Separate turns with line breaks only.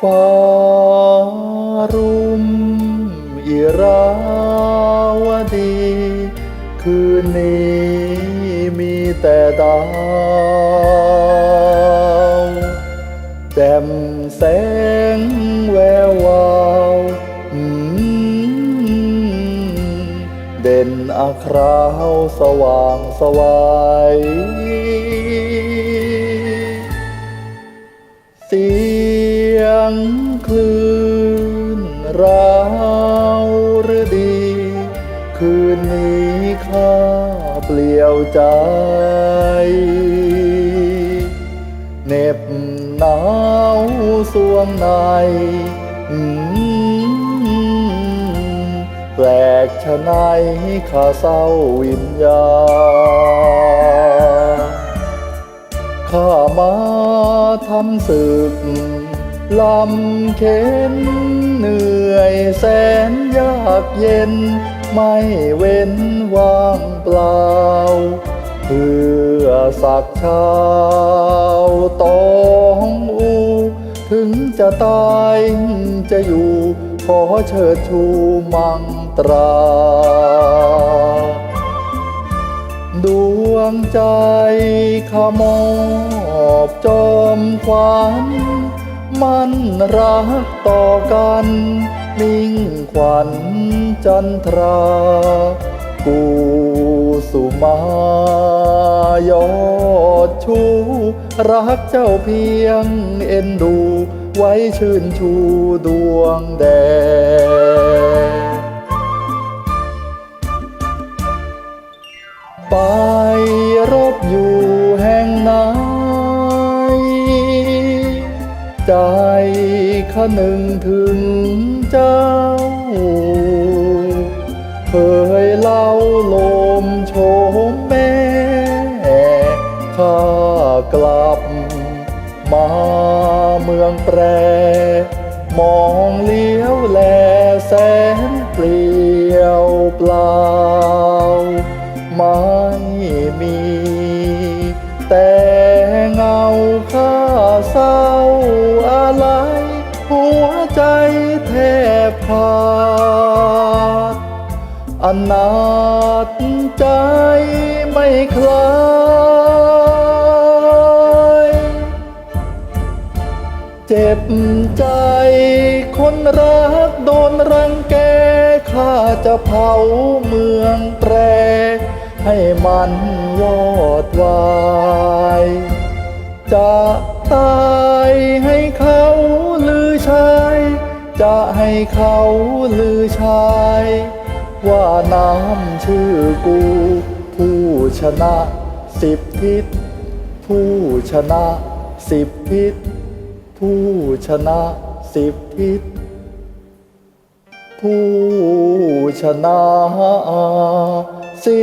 ฟ้ารุ่มอิราวดี คืนนี้มีแต่ดาวแจ่มแสงแวววาวเด่นอาคราวสว่างสวัยสี ยงคลื่นราวรดี คืนนี้ข้าเปลี่ยวใจเหน็บหนาวสวงในแปลกชะไหนข้าเศร้าวิญญาข้ามาทำศึก ลำเข็นเหนื่อยแสนยากเย็น ไม่เว้นว่างเปล่า เพื่อสักชาวตองอู ถึงจะตายจะอยู่ ขอเชิดชูมังตรา ดวงใจขมอบจอมขวัญ มันรักต่อกันมิ่งขวัญจันทรา กูสุมายอดชูรักเจ้าเพียงเอ็นดู ไว้ชื่นชูดวงแดงไปรบอยู่ ใจขะหนึ่งถึงเจ้า เคยเล่าลมโชมแม่ข้ากลับ มาเมืองแปร มองเลี้ยวแลแสนเปลี่ยวเปล่า ไม่มีแต่ ใจแทบขาดอนาจใจไม่คลายเจ็บใจคนรักโดนรังแกข้าจะเผาเมืองแปร ให้มันวอดวาย จะตายให้เขา จะให้เขาลือชาย ว่าน้ำชื่อกู ผู้ชนะสิบทิศ ผู้ชนะสิบทิศ ผู้ชนะสิบทิศ ผู้ชนะสิ